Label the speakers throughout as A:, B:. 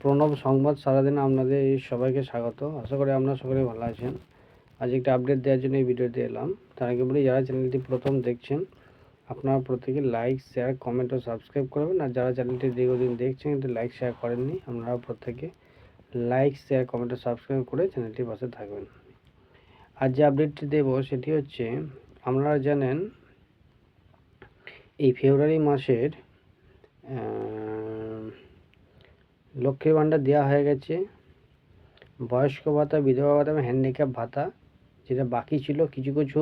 A: প্রণব সংবাদ সারাদিন আপনাদের সবাইকে স্বাগত। আশা করি আপনারা সকলে ভালো আছেন। আজ একটা আপডেট দেওয়ার জন্য এই ভিডিওতে এলাম। তার আগে বলি, যারা চ্যানেলটি প্রথম দেখছেন, আপনারা প্রত্যেকে লাইক শেয়ার কমেন্ট ও সাবস্ক্রাইব করবেন। আর যারা চ্যানেলটি দীর্ঘদিন দেখছেন কিন্তু লাইক শেয়ার করেননি আপনারা প্রত্যেকে লাইক শেয়ার কমেন্ট ও সাবস্ক্রাইব করে চ্যানেলটির পাশে থাকবেন। আজ যে আপডেটটি দেব, সেটি হচ্ছে, আপনারা জানেন, এই ফেব্রুয়ারি মাসের লক্ষ্মীর ভাণ্ডার দেওয়া হয়ে গেছে। বয়স্ক ভাতা, বিধবা ভাতা এবং হ্যান্ডিক্যাপ ভাতা, যেটা বাকি ছিল কিছু কিছু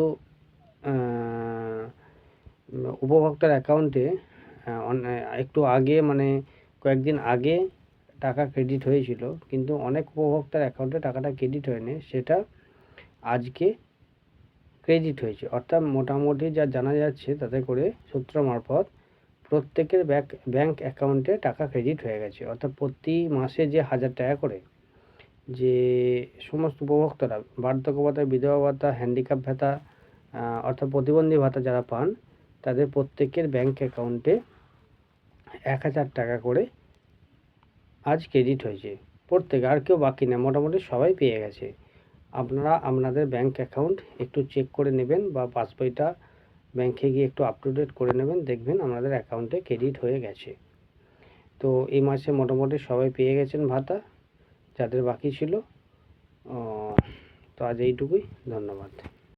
A: উপভোক্তার অ্যাকাউন্টে একটু আগে মানে কয়েকদিন আগে টাকা ক্রেডিট হয়েছিল। কিন্তু অনেক উপভোক্তার অ্যাকাউন্টে টাকাটা ক্রেডিট হয়নি। সেটা আজকে ক্রেডিট হয়েছে। অর্থাৎ মোটামুটি যা জানা যাচ্ছে, তাতে করে সূত্র মারফত প্রত্যেকের ব্যাংক ব্যাংক অ্যাকাউন্টে টাকা ক্রেডিট হয়ে গেছে। অর্থাৎ প্রতি মাসে যে হাজার টাকা করে, যে সমস্ত উপভোক্তারা, বার্ধক্য ভাতা, বিধবা ভাতা হ্যান্ডিক্যাপ ভাতা অর্থাৎ প্রতিবন্ধী ভাতা যারা পান, তাদের প্রত্যেকের ব্যাংক অ্যাকাউন্টে এক হাজার টাকা করে আজ ক্রেডিট হয়েছে। প্রত্যেকে, আর কেউ বাকি না মোটামুটি সবাই পেয়ে গেছে। আপনারা আপনাদের ব্যাঙ্ক অ্যাকাউন্ট একটু চেক করে নেবেন বা পাসবইটা ব্যাংকে গিয়ে একটু আপ টু ডেট করে নেবেন, দেখবেন আপনাদের অ্যাকাউন্টে ক্রেডিট হয়ে গেছে। তো এই মাসে মোটামুটি সবাই পেয়ে গেছেন ভাতা, যাদের বাকি ছিল তো আজ এইটুকুই, ধন্যবাদ।